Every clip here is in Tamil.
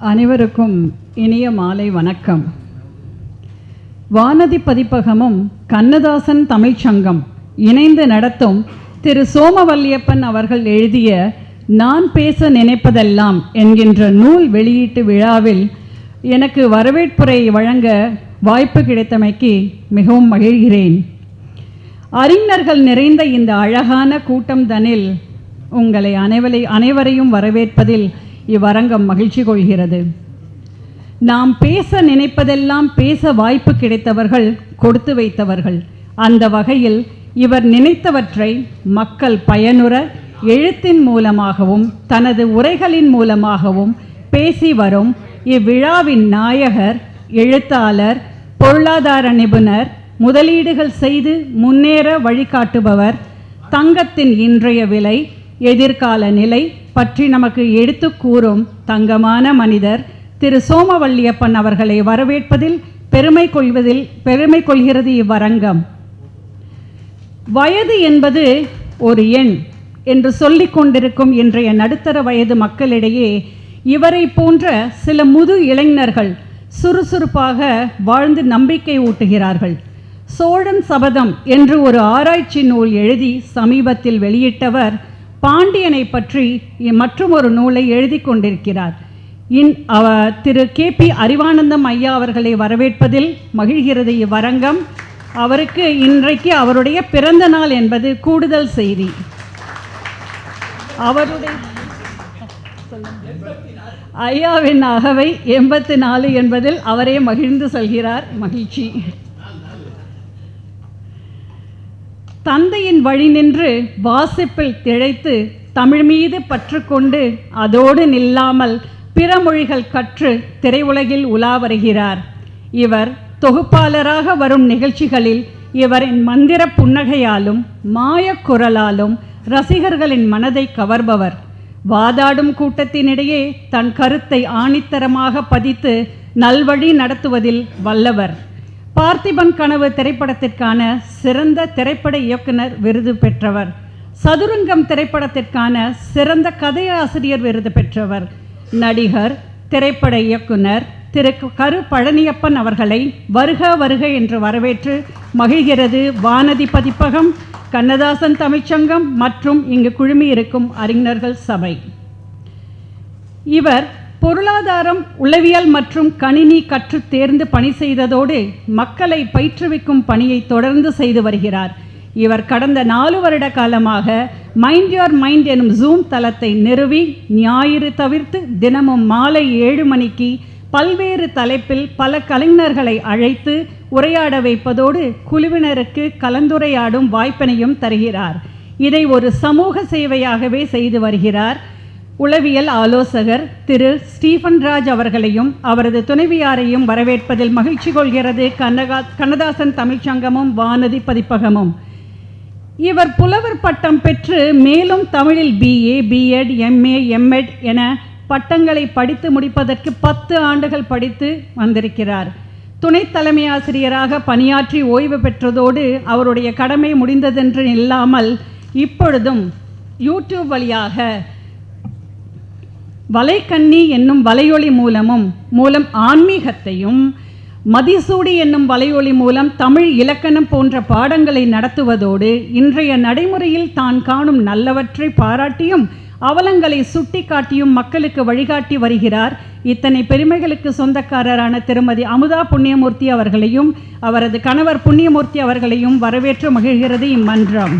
அனைவருக்கும் இனிய மாலை வணக்கம். வானதி பதிப்பகமும் கண்ணதாசன் தமிழ்ச் சங்கம் இணைந்து நடத்தும் திரு சோமவல்லியப்பன் அவர்கள் எழுதிய நான் பேச நினைப்பதெல்லாம் என்கின்ற நூல் வெளியீட்டு விழாவில் எனக்கு வரவேற்புரை வழங்க வாய்ப்பு கிடைத்தமைக்கு மிகவும் மகிழ்கிறேன். அறிஞர்கள் நிறைந்த இந்த அழகான கூட்டம் தனில் உங்களை அனைவரை அனைவரையும் வரவேற்பதில் இவ்வரங்கம் மகிழ்ச்சி கொள்கிறது. நாம் பேச நினைப்பதெல்லாம் பேச வாய்ப்பு கிடைத்தவர்கள் கொடுத்து வைத்தவர்கள். அந்த வகையில் இவர் நினைத்தவற்றை மக்கள் பயனுற எழுத்தின் மூலமாகவும் தனது உரைகளின் மூலமாகவும் பேசி வரும் இவ்விழாவின் நாயகர் எழுத்தாளர் பொருளாதார நிபுணர் முதலீடுகள் செய்து முன்னேற வழிகாட்டுபவர் தங்கத்தின் இன்றைய விலை எதிர்கால நிலை பற்றி நமக்கு எடுத்து கூறும் தங்கமான மனிதர் திரு சோமவல்லியப்பன் அவர்களை வரவேற்பதில் பெருமை கொள்வதில் பெருமை கொள்கிறது இவ்வரங்கம். வயது என்பது ஒரு எண் என்று சொல்லிக் கொண்டிருக்கும் இன்றைய நடுத்தர வயது மக்களிடையே இவரை போன்ற சில முது இளைஞர்கள் சுறுசுறுப்பாக வாழ்ந்து நம்பிக்கை ஊட்டுகிறார்கள். சோழன் சபதம் என்று ஒரு ஆராய்ச்சி நூல் எழுதி சமீபத்தில் வெளியிட்டவர் பாண்டியனை பற்றி மற்றும் ஒரு நூலை எழுதி கொண்டிருக்கிறார். இன் அவ திரு கே பி அறிவானந்தம் ஐயா அவர்களை வரவேற்பதில் மகிழ்கிறது இவ்வரங்கம். அவருக்கு இன்றைக்கு அவருடைய பிறந்த நாள் என்பது கூடுதல் செய்தி. அவருடைய ஐயாவின் அகவை எண்பத்தி நாலு என்பதில் அவரே மகிழ்ந்து சொல்கிறார். மகிழ்ச்சி. தந்தையின் வழி நின்று வாசிப்பில் திழைத்து தமிழ் மீது பற்று கொண்டு அதோடு நில்லாமல் பிற மொழிகள் கற்று திரையுலகில் உலா வருகிறார். இவர் தொகுப்பாளராக வரும் நிகழ்ச்சிகளில் இவரின் மந்திர புன்னகையாலும் மாயக் குரலாலும் ரசிகர்களின் மனதை கவர்பவர். வாதாடும் கூட்டத்தினிடையே தன் கருத்தை ஆணித்தரமாக பதித்து நல்வழி நடத்துவதில் வல்லவர். பார்த்திபன் கனவு திரைப்படத்திற்கான சிறந்த திரைப்பட இயக்குனர் விருது பெற்றவர். சதுரங்கம் திரைப்படத்திற்கான சிறந்த கதையாசிரியர் விருது பெற்றவர். நடிகர் திரைப்பட இயக்குனர் திரு கரு பழனியப்பன் அவர்களை வருக வருக என்று வரவேற்று மகிழ்கிறது வானதி பதிப்பகம் கண்ணதாசன் தமிழ்ச்சங்கம் மற்றும் இங்கு குழுமியிருக்கும் அறிஞர்கள் சபை. இவர் பொருளாதாரம் உளவியல் மற்றும் கணினி கற்று தேர்ந்து பணி செய்ததோடு மக்களை பயிற்றுவிக்கும் பணியை தொடர்ந்து செய்து வருகிறார். இவர் கடந்த நாலு வருட காலமாக மைண்ட் யோர் மைண்ட் எனும் ஜூம் தளத்தை நிறுவி ஞாயிறு தவிர்த்து தினமும் மாலை ஏழு மணிக்கு பல்வேறு தலைப்பில் பல கலைஞர்களை அழைத்து உரையாட வைப்பதோடு குழுவினருக்கு கலந்துரையாடும் வாய்ப்பினையும் தருகிறார். இதை ஒரு சமூக சேவையாகவே செய்து வருகிறார். உளவியல் ஆலோசகர் திரு ஸ்டீஃபன் ராஜ் அவர்களையும் அவரது துணைவியாரையும் வரவேற்பதில் மகிழ்ச்சி கொள்கிறது கண்ணகா கண்ணதாசன் தமிழ்ச்சங்கமும் வானதி பதிப்பகமும். இவர் புலவர் பட்டம் பெற்று மேலும் தமிழில் பிஏ பிஎட் எம்ஏ எம்எட் என பட்டங்களை படித்து முடிப்பதற்கு பத்து ஆண்டுகள் படித்து வந்திருக்கிறார். துணை தலைமை ஆசிரியராக பணியாற்றி ஓய்வு பெற்றதோடு அவருடைய கடமை முடிந்ததென்று இல்லாமல் இப்பொழுதும் யூடியூப் வழியாக வலைக்கண்ணி என்னும் வலையொலி மூலமும் மூலம் ஆன்மீகத்தையும் மதிசூடி என்னும் வலையொலி மூலம் தமிழ் இலக்கணம் போன்ற பாடங்களை நடத்துவதோடு இன்றைய நடைமுறையில் தான் காணும் நல்லவற்றை பாராட்டியும் அவலங்களை சுட்டி காட்டியும் மக்களுக்கு வழிகாட்டி வருகிறார் இத்தனை பெருமைகளுக்கு சொந்தக்காரரான திருமதி அமுதா புண்ணியமூர்த்தி அவர்களையும் அவரது கணவர் புண்ணியமூர்த்தி அவர்களையும் வரவேற்று மகிழ்கிறது இம்மன்றம்.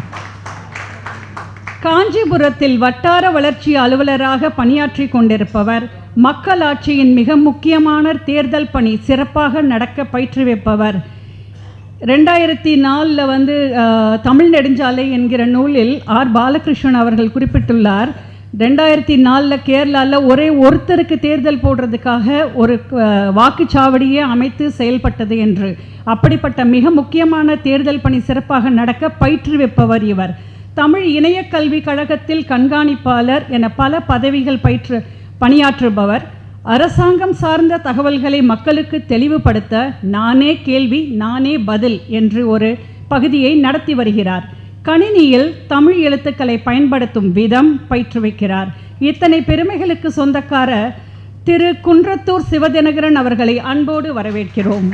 காஞ்சிபுரத்தில் வட்டார வளர்ச்சி அலுவலராக பணியாற்றி கொண்டிருப்பவர் மக்களாட்சியின் மிக முக்கியமான தேர்தல் பணி சிறப்பாக நடக்க பயிற்றுவிப்பவர். ரெண்டாயிரத்தி நாலில் வந்து தமிழ் நெடுஞ்சாலை என்கிற நூலில் ஆர். பாலகிருஷ்ணன் அவர்கள் குறிப்பிட்டுள்ளார் ரெண்டாயிரத்தி நாலில் கேரளாவில் ஒரே ஒருத்தருக்கு தேர்தல் போடுறதுக்காக ஒரு வாக்குச்சாவடியே அமைத்து செயல்பட்டது என்று. அப்படிப்பட்ட மிக முக்கியமான தேர்தல் பணி சிறப்பாக நடக்க பயிற்றுவிப்பவர் இவர். தமிழ் இணைய கல்வி கழகத்தில் கண்காணிப்பாளர் என பல பதவிகள் பயிற்று பணியாற்றுபவர். அரசாங்கம் சார்ந்த தகவல்களை மக்களுக்கு தெளிவுபடுத்த நானே கேள்வி நானே பதில் என்று ஒரு பகுதியை நடத்தி வருகிறார். கணினியில் தமிழ் எழுத்துக்களை பயன்படுத்தும் விதம் பயிற்றுவிக்கிறார் இத்தனை பெருமைகளுக்கு சொந்தக்கார திரு குன்றத்தூர் சிவதினகரன் அவர்களை அன்போடு வரவேற்கிறோம்.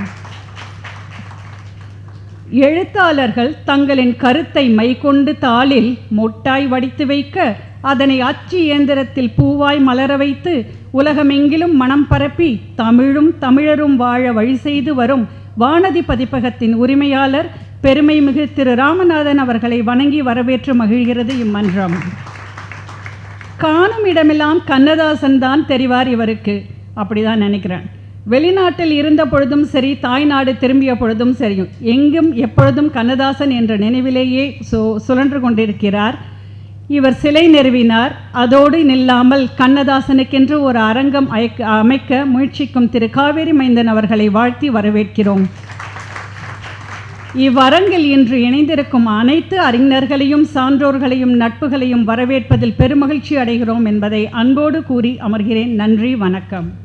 எழுத்தாளர்கள் தங்களின் கருத்தை மைக்கொண்டு தாளில் மொட்டாய் வடித்து வைக்க அதனை அச்சு இயந்திரத்தில் பூவாய் மலர வைத்து உலகமெங்கிலும் மனம் பரப்பி தமிழும் தமிழரும் வாழ வழி செய்து வரும் வானதி பதிப்பகத்தின் உரிமையாளர் பெருமை மிகு திரு ராமநாதன் அவர்களை வணங்கி வரவேற்று மகிழ்கிறது இம்மன்றம். காணும் இடமெல்லாம் கண்ணதாசன் தான் தெரிவார் இவருக்கு. அப்படிதான் நினைக்கிறேன். வெளிநாட்டில் இருந்த பொழுதும் சரி தாய்நாடு திரும்பிய பொழுதும் சரியும் எங்கும் எப்பொழுதும் கண்ணதாசன் என்ற நினைவிலேயே சு சுழன்று கொண்டிருக்கிறார். இவர் சிலை நிறுவினார். அதோடு நில்லாமல் கண்ணதாசனுக்கென்று ஒரு அரங்கம் அயக்க அமைக்க முயற்சிக்கும் திரு. காவேரி மைந்தன் அவர்களை வாழ்த்தி வரவேற்கிறோம். இவ்வரங்கில் இன்று இணைந்திருக்கும் அனைத்து அறிஞர்களையும் சான்றோர்களையும் நட்புகளையும் வரவேற்பதில் பெருமகிழ்ச்சி அடைகிறோம் என்பதை அன்போடு கூறி அமர்கிறேன். நன்றி வணக்கம்.